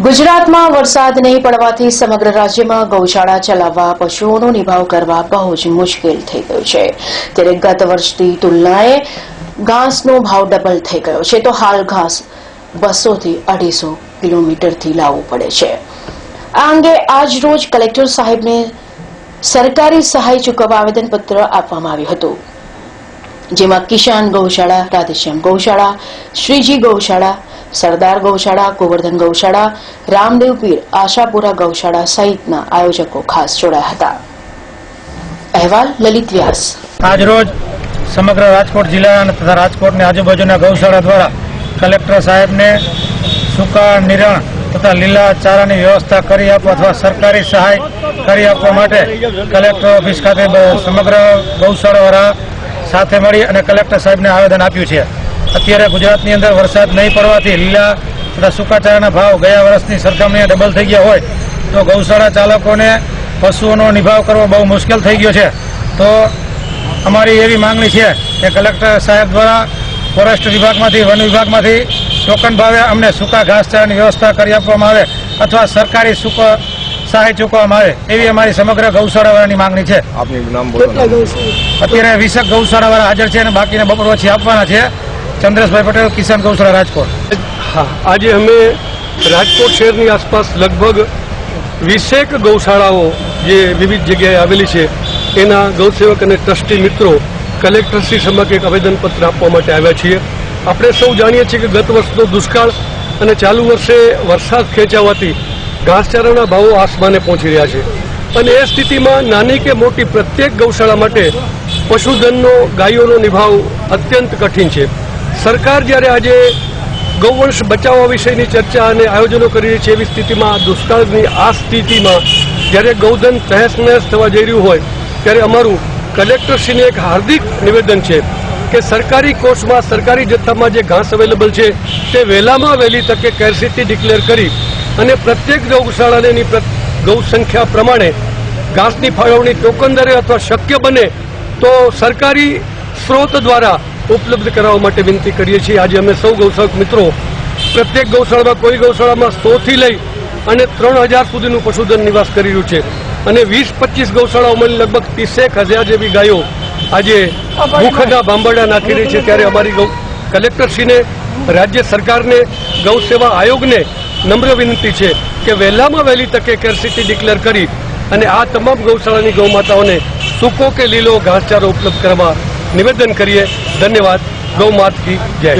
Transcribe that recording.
ગુજરાતમાં વરસાદ નહીં પડવાથી સમગ્ર રાજ્યમાં ગૌશાળા ચલાવવા, પશુઓનો નિભાવ કરવા બહુ જ મુશ્કેલ થઈ ગયું છે. ત્યારે ગત વર્ષની તુલનાએ ઘાસનો ભાવ ડબલ થઈ ગયો છે. તો હાલ ઘાસ બસોથી અઢીસો કિલોમીટરથી લાવવું પડે છે. આ અંગે આજ રોજ કલેક્ટર સાહેબને સરકારી સહાય ચૂકવવા આવેદનપત્ર આપવામાં આવ્યું હતું. જેમાં કિસાન ગૌશાળા, રાધેશ્યામ ગૌશાળા, શ્રીજી ગૌશાળા સરદાર ગૌશાળા, ગોવર્ધન ગૌશાળા, રામદેવ પીર, આશાપુરા ગૌશાળા સહિતના આયોજકો ખાસ જોડાયા હતા. અહેવાલ લલિત વ્યાસ. આજરોજ સમગ્ર રાજકોટ જિલ્લા તથા રાજકોટની આજુબાજુના ગૌશાળા દ્વારા કલેક્ટર સાહેબને સૂકા નિરણ તથા લીલા ચારાની વ્યવસ્થા કરી આપવા અથવા સરકારી સહાય કરી આપવા માટે કલેક્ટર ઓફિસ ખાતે સમગ્ર ગૌશાળાવાળા સાથે મળી અને કલેક્ટર સાહેબને આવેદન આપ્યું છે. અત્યારે ગુજરાતની અંદર વરસાદ નહીં પડવાથી લીલા તથા સુકાચારાના ભાવ ગયા વર્ષની સરખામણીએ ડબલ થઈ ગયા હોય તો ગૌશાળા ચાલકોને પશુઓનો નિભાવ કરવો બહુ મુશ્કેલ થઈ ગયો છે. તો અમારી એવી માંગણી છે કે કલેક્ટર સાહેબ દ્વારા ફોરેસ્ટ વિભાગમાંથી વન વિભાગમાંથી ટોકન ભાવે અમને સૂકા ઘાસચારાની વ્યવસ્થા કરી આપવામાં આવે અથવા સરકારી સૂકો સહાય ચૂકવવામાં આવે એવી અમારી સમગ્ર ગૌશાળાવાળાની માંગણી છે. અત્યારે વીસક ગૌશાળાવાળા હાજર છે અને બાકીને બપોર પછી આપવાના છે. ચંદ્રેશભાઈ પટેલ, કિસાન ગૌશાળા રાજકોટ. આજે અમે રાજકોટ શહેરની આસપાસ લગભગ વીસેક ગૌશાળાઓ જે વિવિધ જગ્યાએ આવેલી છે, એના ગૌસેવક અને ટ્રસ્ટી મિત્રો કલેક્ટરશ્રી સમક્ષ એક આવેદનપત્ર આપવા માટે આવ્યા છીએ. આપણે સૌ જાણીએ છીએ કે ગત વર્ષનો દુષ્કાળ અને ચાલુ વર્ષે વરસાદ ખેંચાવાથી ઘાસચારાના ભાવો આસમાને પહોંચી રહ્યા છે. અને એ સ્થિતિમાં નાની કે મોટી પ્રત્યેક ગૌશાળા માટે પશુધનનો, ગાયોનો નિભાવ અત્યંત કઠિન છે. સરકાર જ્યારે આજે ગૌવંશ બચાવવા વિષયની ચર્ચા અને આયોજનો કરી રહી છે એવી સ્થિતિમાં, દુષ્કાળની આ સ્થિતિમાં જ્યારે ગૌધન તહેસ નહેસ થવા જઈ રહ્યું હોય, ત્યારે અમારું કલેક્ટરશ્રીને એક હાર્દિક નિવેદન છે કે સરકારી કોષમાં સરકારી જથ્થામાં જે ઘાસ અવેલેબલ છે, તે વહેલામાં વહેલી તકે કેરસીટી ડિક્લેર કરી અને પ્રત્યેક ગૌશાળાને ગૌ સંખ્યા પ્રમાણે ઘાસની ફાળવણી ટોકન દરે અથવા શક્ય બને તો સરકારી સ્ત્રોત દ્વારા ઉપલબ્ધ કરાવવા માટે વિનંતી કરીએ છીએ. આજે અમે સૌ ગૌશાળક મિત્રો પ્રત્યેક ગૌશાળામાં કોઈ ગૌશાળામાં સોથી લઈ અને ત્રણ હજાર સુધીનું પશુધન નિવાસ કરી રહ્યું છે. અને વીસ પચીસ ગૌશાળાઓમાં લગભગ ત્રીસેક હજાર જેવી ગાયો આજે ભૂખના બાંબરડા નાખી રહી છે. ત્યારે અમારી ગૌ કલેક્ટરશ્રીને રાજ્ય સરકારને ગૌ સેવા આયોગને નમ્ર વિનંતી છે કે વહેલામાં વહેલી તકે કેરસીટી ડિક્લેર કરી અને આ તમામ ગૌશાળાની ગૌમાતાઓને સૂકો કે લીલો ઘાસચારો ઉપલબ્ધ કરવા નિવેદન કરીએ. ધન્યવાદ. ગૌ માત કી જય.